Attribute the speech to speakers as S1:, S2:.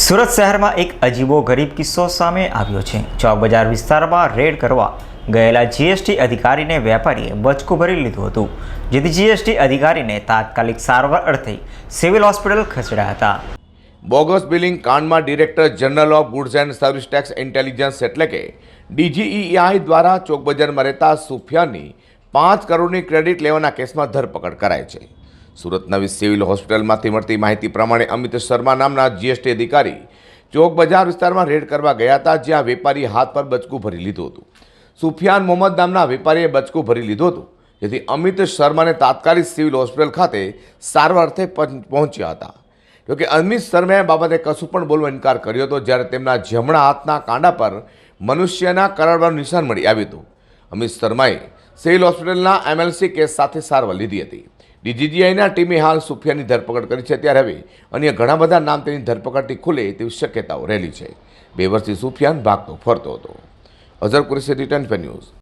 S1: સુરત શહેરમાં એક અજીબો ગરીબ કિસ્સો સામે આવ્યો છે. ચોક બજાર વિસ્તારમાં રેડ કરવા ગયેલા જીએસટી અધિકારીને વેપારીએ બચકું ભરી લીધું હતું. જેથી જીએસટી અધિકારીને તાત્કાલિક સારવાર અર્થે સિવિલ હોસ્પિટલ ખસેડ્યા હતા.
S2: Bogus billing કાંડમાં director general of goods and service tax intelligence એટલે કે ડીજીઈઆઈ દ્વારા ચોકબજારમાં રહેતા સુફિયાની પાંચ કરોડની ક્રેડિટ લેવાના કેસમાં ધરપકડ કરાઈ છે. સુરત નવી સિવિલ હોસ્પિટલમાંથી મળતી માહિતી પ્રમાણે અમિત શર્મા નામના જીએસટી અધિકારી ચોક બજાર વિસ્તારમાં રેડ કરવા ગયા હતા, જ્યાં વેપારીએ હાથ પર બચકું ભરી લીધું હતું. સુફિયાન મોહમ્મદ નામના વેપારીએ બચકું ભરી લીધું હતું, જેથી અમિત શર્માને તાત્કાલિક સિવિલ હોસ્પિટલ ખાતે સારવાર અર્થે પહોંચ્યા હતા. જોકે અમિત શર્માએ બાબતે કશું પણ બોલવા ઇનકાર કર્યો હતો, જ્યારે તેમના જમણા હાથના કાંડા પર મનુષ્યના કરડવાનું નિશાન મળી આવ્યું હતું. અમિત શર્માએ સિવિલ હોસ્પિટલના એમએલસી કેસ સાથે સારવાર લીધી હતી. ડીજીજીઆઈના ટીમે હાલ સુફિયાની ધરપકડ કરી છે ત્યારે હવે. અન્ય ઘણા બધા નામ તેની ધરપકડથી ખુલે તેવી શક્યતાઓ રહેલી છે. બે વર્ષથી સુફિયાન ભાગતો ફરતો હતો. Azhar Qureshi return news.